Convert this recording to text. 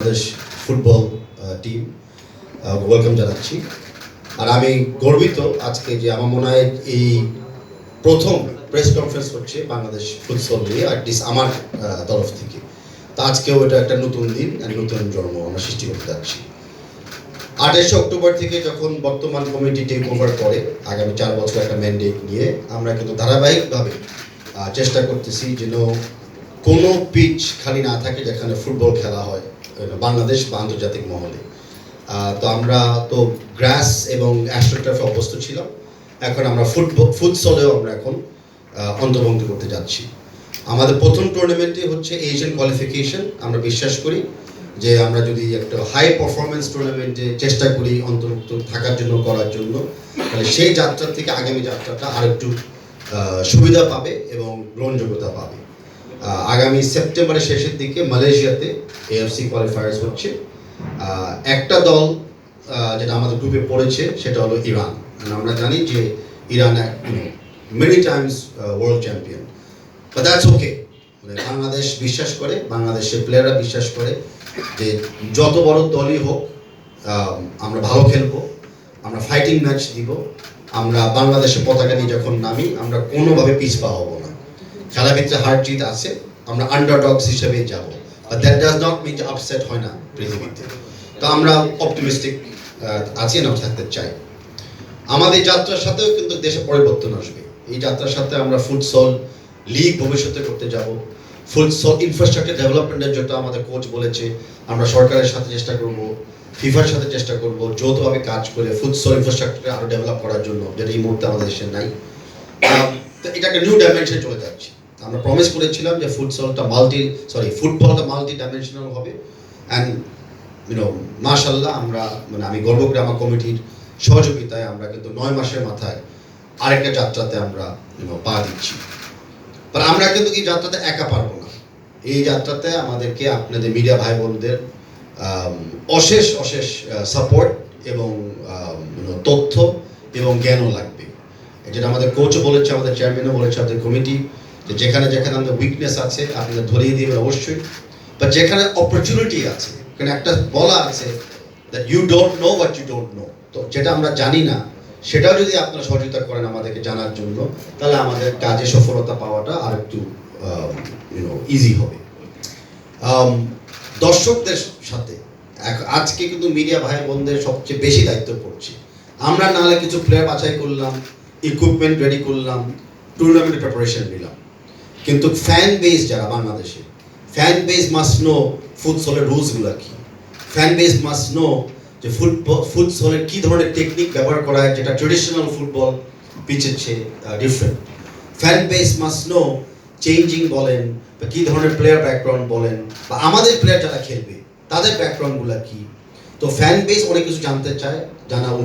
Bangladesh football team welcome জানাচ্ছি। আর আমি গর্বিত আজকে যে আমার মনে হয় এই প্রথম প্রেস কনফারেন্স হচ্ছে বাংলাদেশ ফুটবল নিয়ে অ্যাটলিস্ট আমার তরফ থেকে। তো আজকেও এটা একটা নতুন দিন নতুন জন্ম আমরা সৃষ্টি করতে যাচ্ছি। আঠাশে অক্টোবর থেকে যখন বর্তমান কমিটি টেক ওভার করে, আগামী চার বছর একটা ম্যান্ডেট নিয়ে আমরা কিন্তু ধারাবাহিকভাবে চেষ্টা করতেছি যেন কোনো পিচ খালি না থাকে যেখানে ফুটবল খেলা হয়। বাংলাদেশ বা আন্তর্জাতিক মহলে। তো আমরা তো গ্রাস এবং অ্যাস্ট্রোট্রাফে অভ্যস্ত ছিলাম। এখন আমরা ফুটবল ফুটসলেও আমরা এখন অন্তর্ভুক্ত করতে যাচ্ছি। আমাদের প্রথম টুর্নামেন্টে হচ্ছে এশিয়ান কোয়ালিফিকেশন আমরা বিশ্বাস করি যে আমরা যদি একটা হাই পারফরমেন্স টুর্নামেন্টে চেষ্টা করি অন্তর্ভুক্ত থাকার জন্য, করার জন্য, তাহলে সেই যাত্রার থেকে আগামী যাত্রাটা আরেকটু সুবিধা পাবে এবং গ্রহণযোগ্যতা পাবে। আগামী সেপ্টেম্বরের শেষের দিকে মালয়েশিয়াতে এএফসি কোয়ালিফায়ার্স হচ্ছে। একটা দল যেটা আমাদের গ্রুপে পড়েছে, সেটা হলো ইরান। আমরা জানি যে Iran many times world champion that's okay মানে বাংলাদেশ বিশ্বাস করে, বাংলাদেশের প্লেয়াররা বিশ্বাস করে যে যত বড় দলই হোক আমরা ভালো খেলব, আমরা ফাইটিং ম্যাচ দিব, আমরা বাংলাদেশের পতাকা নিয়ে যখন নামি, আমরা কোনোভাবে পিছপা হব না। খেলার ভিতরে হার জিত আছে, আমরা আন্ডার আন্ডারডগস হিসেবে যাব but that does not mean upset হয় না পৃথিবীতে। তো আমরা অপটিমিস্টিক আছি না থাকতে চাই। আমাদের যাত্রার সাথেও কিন্তু দেশে পরিবর্তন আসবে। এই যাত্রার সাথে আমরা ফুটসল লিগ ভবিষ্যতে করতে যাব। ফুটসল ইনফ্রাস্ট্রাকচার ডেভেলপমেন্টের জন্য আমাদের কোচ বলেছে, আমরা সরকারের সাথে চেষ্টা করব ফিফার সাথে চেষ্টা করব, যৌথভাবে কাজ করে ফুটসল ইনফ্রাস্ট্রাকচার আরও ডেভেলপ করার জন্য, যেটা এই মুহূর্তে আমাদের দেশে নাই। তো এটা একটা নিউ ডাইমেনশনে চলে যাচ্ছে। আমরা প্রমিস করেছিলাম যে ফুটসলটা মাল্টি সরি ফুটবলটা মাল্টি ডাইমেনশনাল হবে। অ্যান্ড ইউনো মাশাল্লাহ আমরা মানে আমি গর্ব করে আমার কমিটির সহযোগিতায় আমরা কিন্তু নয় মাসের মাথায় আরেকটা যাত্রাতে আমরা ইউনো পা দিচ্ছি। আর আমরা কিন্তু এই যাত্রাতে একা পারব না। এই যাত্রাতে আমাদেরকে আপনাদের মিডিয়া ভাই বোনদের অশেষ অশেষ সাপোর্ট এবং তথ্য এবং জ্ঞানও লাগবে। যেটা আমাদের কোচ বলেছে, আমাদের চেয়ারম্যানও বলেছে, আমাদের কমিটি। যে যেখানে যেখানে আমাদের উইকনেস আছে আপনাদের ধরিয়ে দিবে অবশ্যই। বা যেখানে অপরচুনিটি আছে, এখানে একটা বলা আছে that you don't know what you don't know তো যেটা আমরা জানি না, সেটাও যদি আপনারা সহযোগিতা করেন আমাদেরকে জানার জন্য, তাহলে আমাদের কাজে সফলতা পাওয়াটা আর একটু ইউনো ইজি হবে। দর্শকদের সাথে আজকে কিন্তু মিডিয়া ভাই বোনদের সবচেয়ে বেশি দায়িত্ব পড়ছে। আমরা নাহলে কিছু প্লেয়ার বাছাই করলাম ইকুইপমেন্ট রেডি করলাম টুর্নামেন্ট প্রিপারেশন নিলাম। কিন্তু ফ্যান বেস যারা বাংলাদেশে ফ্যান বেস মাস্ট নো ফুটসলের রুলসগুলো কি? ফ্যান বেস মাস্ট নো যে ফুটবল ফুটসলের কী ধরনের টেকনিক ব্যবহার করা হয় যেটা ট্রেডিশনাল ফুটবল পিচের চেয়ে different fan base must know changing বলেন বা কী ধরনের প্লেয়ার ব্যাকগ্রাউন্ড বলেন বা আমাদের প্লেয়ার যারা খেলবে, তাদের ব্যাকগ্রাউন্ডগুলো কি? তো ফ্যান বেস অনেক কিছু জানতে চায়, জানা